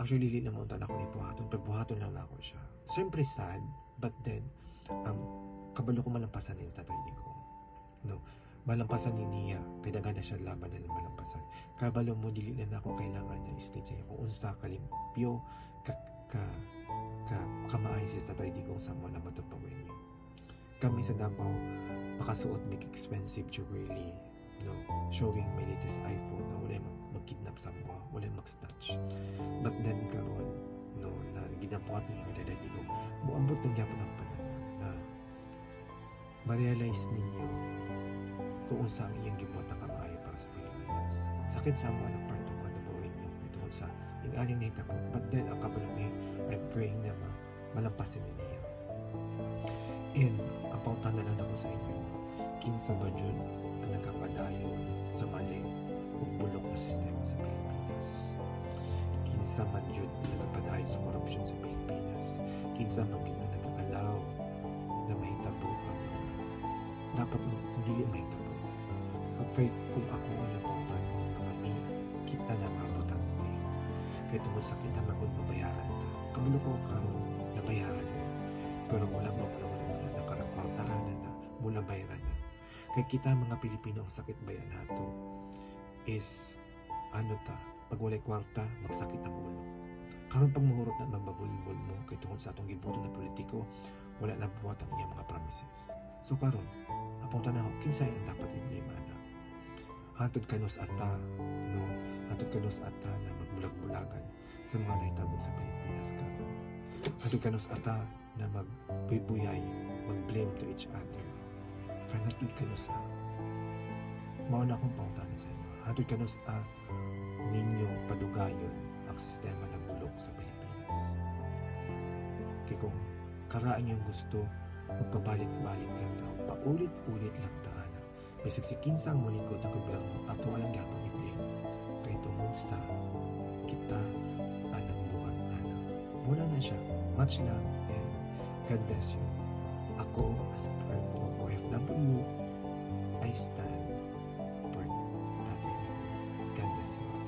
actually dili na mo na ako ni buhaton pero buhaton lang na ako siya. Siyempre sad but then um, kabalo ko malampasan ni tatay ni ko no. Malampasan ni niya kay daghan na siya laban na malampasan. Kabalo mo dili na ako kailangan na state sa iya kung unsa kalimpyo ka ka ka kamaay si tatay di kong sama na matupawin niyo kami sa Davao makasuot mig expensive jewelry no showing my latest iPhone na wala mag magkidnap sa mga wala mag-snatch but then karon no na ginabuhat ni mi daddy ko. Moabot ng gyapon ang panahon na ma-realize ninyo kung unsa ang iyang gibuhat na kamaayo para sa Pilipinas sakit sa mga ng part ng mga nabuhay niyo ito sa yung aling nahitabo but then ang kabalo ni I'm praying na ma malampasin ni niya. And ang pautan na lang ako sa inyo kinsa ba dyan kinsa man yun ang nagapadayon sa korupsyon sa Pilipinas? Kinsa man yun ang nagangalaw na mahitabo ang mga dapat dili mahitabo. Kay kung ako ang yung pautan mo naman ni kita na mga botante. Kay tungkol sa kita magod mabayaran na kamulo ko karon nabayaran. Mo pero wala mo wala wala wala nakarakwartahan na na mula bayaran na. Kay kita mga Pilipino ang sakit bayan nato is ano ta pag walay kwarta magsakit ang ulo. Karon pag mahurot na magbabulbul mo kay tungkol sa atong gibuto na politiko wala na buhat ang iyang mga promises. So karon apunta na ako kinsay ang dapat iblima na hantod kanos ata no? Hantod kanos ata na magbulag-bulagan sa mga nahitabo sa Pilipinas karon hantod kanos ata na magbuyay mag-blame to each other. Kanatod kanos sa mao na akong pautanan sa inyo. Hantod kanos a ninyo padugayon ang sistema ng bulok sa Pilipinas. Kay kung karaan yung gusto magpabalik-balik lang daw paulit-ulit lang taan bisig si kinsang mulingkod ng gobyerno at walang gapang i-blame kay tungod sa kita anang buwan anak muna na siya. Much love and God bless you. Ako as a part of OFW I stand for Tatay God bless you